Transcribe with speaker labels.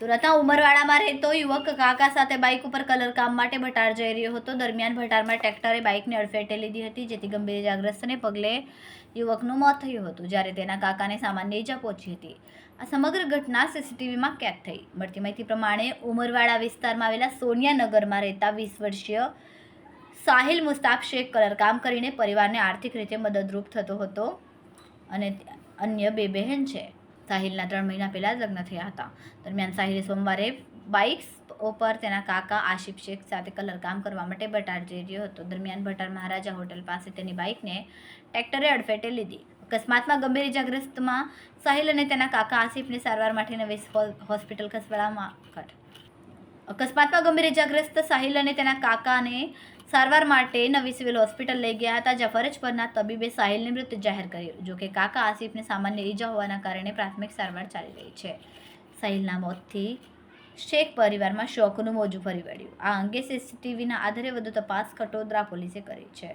Speaker 1: સુરતના ઉમરવાડામાં રહેતો યુવક કાકા સાથે બાઇક ઉપર કલર કામ માટે ભટાર જઈ રહ્યો હતો. દરમિયાન ભટારમાં ટ્રેક્ટરે બાઇકને અડફેટે લીધી હતી, જેથી ગંભીર ઇજાગ્રસ્તને પગલે યુવકનું મોત થયું હતું, જ્યારે તેના કાકાને સામાન્ય ઈજા પહોંચી હતી. આ સમગ્ર ઘટના સીસીટીવીમાં કેદ થઈ. મળતી માહિતી પ્રમાણે ઉમરવાડા વિસ્તારમાં આવેલા સોનિયાનગરમાં રહેતા વીસ વર્ષીય સાહિલ મુસ્તાફ શેખ કલર કામ કરીને પરિવારને આર્થિક રીતે મદદરૂપ થતો હતો અને અન્ય બે બહેન છે. સાહિલના ત્રણ મહિના પહેલાં જ લગ્ન થયા હતા. દરમિયાન સાહિલે સોમવારે બાઇક ઉપર તેના કાકા આશિફ શેખ સાથે કલર કામ કરવા માટે ભટાર જઈ રહ્યો હતો. દરમિયાન ભટાર મહારાજા હોટલ પાસે તેની બાઇકને ટ્રેક્ટરે અડફેટે લીધી. અકસ્માતમાં ગંભીર ઇજાગ્રસ્તમાં સાહિલ અને તેના કાકા આસિફને સારવાર માટે નવી હોસ્પિટલ ખસેડવામાં અકસ્માતમાં ગંભીર ઇજાગ્રસ્ત સાહિલ અને તેના કાકાને સારવાર માટે નવી સિવિલ હોસ્પિટલ લઈ ગયા હતા, જ્યાં ફરજ પરના તબીબે સાહિલને મૃત જાહેર કર્યું. જોકે કાકા આસિફને સામાન્ય ઈજા હોવાના કારણે પ્રાથમિક સારવાર ચાલી રહી છે. સાહિલના મોતથી શેખ પરિવારમાં શોકનું મોજું ફરી વળ્યું. આ અંગે સીસીટીવીના આધારે વધુ તપાસ કટોદરા પોલીસે કરી છે.